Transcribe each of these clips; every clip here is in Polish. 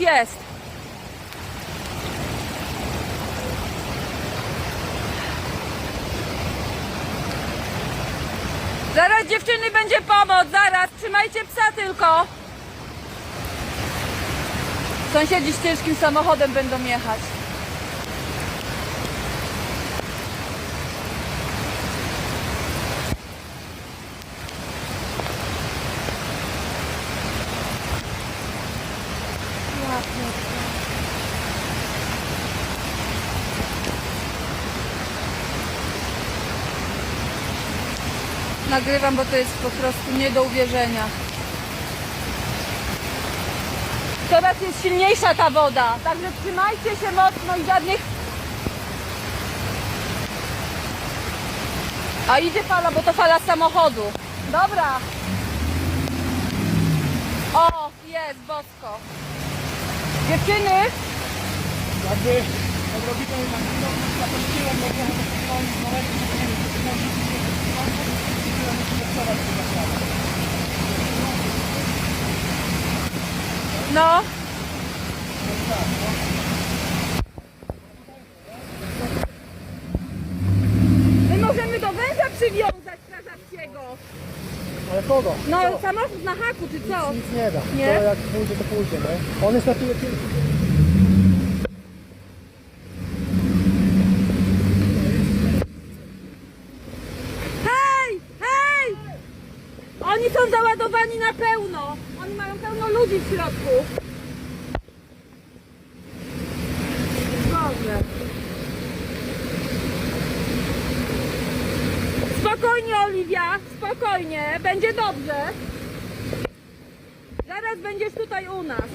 jest. Zaraz dziewczyny będzie pomoc, zaraz. Trzymajcie psa tylko. Sąsiedzi z ciężkim samochodem będą jechać. Nagrywam, bo to jest po prostu nie do uwierzenia. Teraz jest silniejsza ta woda, także trzymajcie się mocno i żadnych... A idzie fala, bo to fala samochodu. Dobra. O, jest, bosko. Dziewczyny, no. My możemy do węża przywiązać strażackiego. Ale kogo? No, samochód na haku, czy co? Nic nie da. Nie? To jak pójdzie, to pójdzie, nie? On jest na tyle są załadowani na pełno. Oni mają pełno ludzi w środku. Boże. Spokojnie, Oliwia, spokojnie, będzie dobrze. Zaraz będziesz tutaj u nas.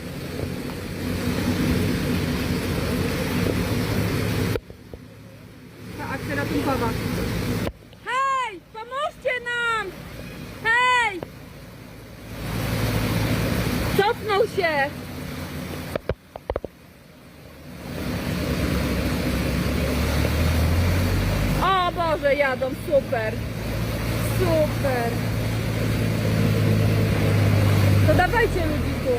Się! O Boże, jadą, super! Super! To dawajcie ludzi tu.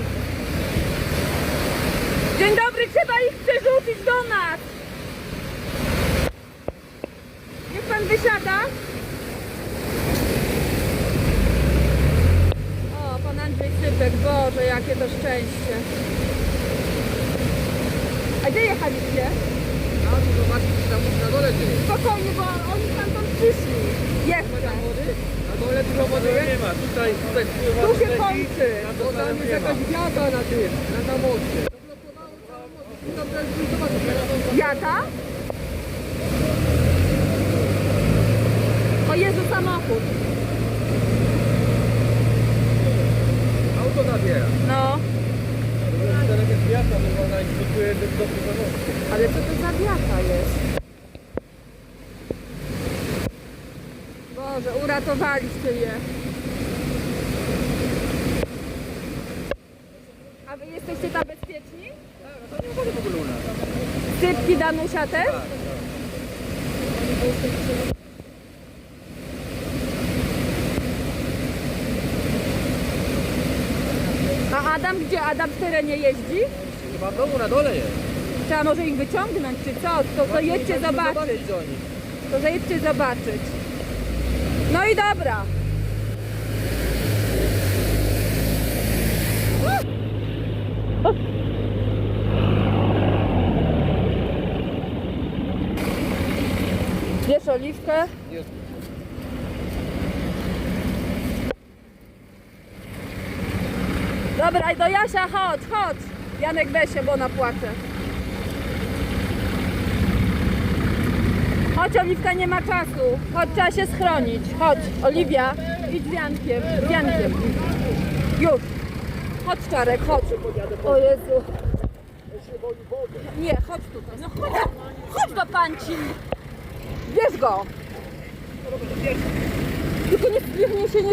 Dzień dobry, trzeba ich przerzucić do nas! Boże, jakie to szczęście. A gdzie jechaliście? A tu zobaczyć tam na dole ty. Spokojnie, bo oni tam tam przyszli. Jeszcze. Na dole dużo wody nie ma. Tutaj, tutaj spływa Tu się kończy. Bo tam jest jakaś wiata na tym, na tam to Jaka? O Jezu, samochód. auto nabiera. No, Teraz jest wiata, to ona i spływa do do namostu. Ale co to za wiata jest? Boże, uratowaliście je. A wy jesteście tam bezpieczni? Sypki Danusia też? A Adam gdzie? Adam w terenie jeździ? Chyba w domu na dole jest. Trzeba może ich wyciągnąć, czy co? To, to jedźcie zobaczyć. do nich. To zajedźcie zobaczyć. No i dobra. Bierz oliwkę. Jest. Dobra, i do Jasia chodź, chodź. Janek weź się, bo ona płacze. Chodź, Oliwka, nie ma czasu. Chodź, trzeba się schronić. Chodź, Oliwia, idź z Jankiem, z Jankiem. Już. Chodź, Czarek, chodź. O Jezu. Nie, chodź tutaj. No chodź, chodź do panci. Bierz go. Tylko nie, się nie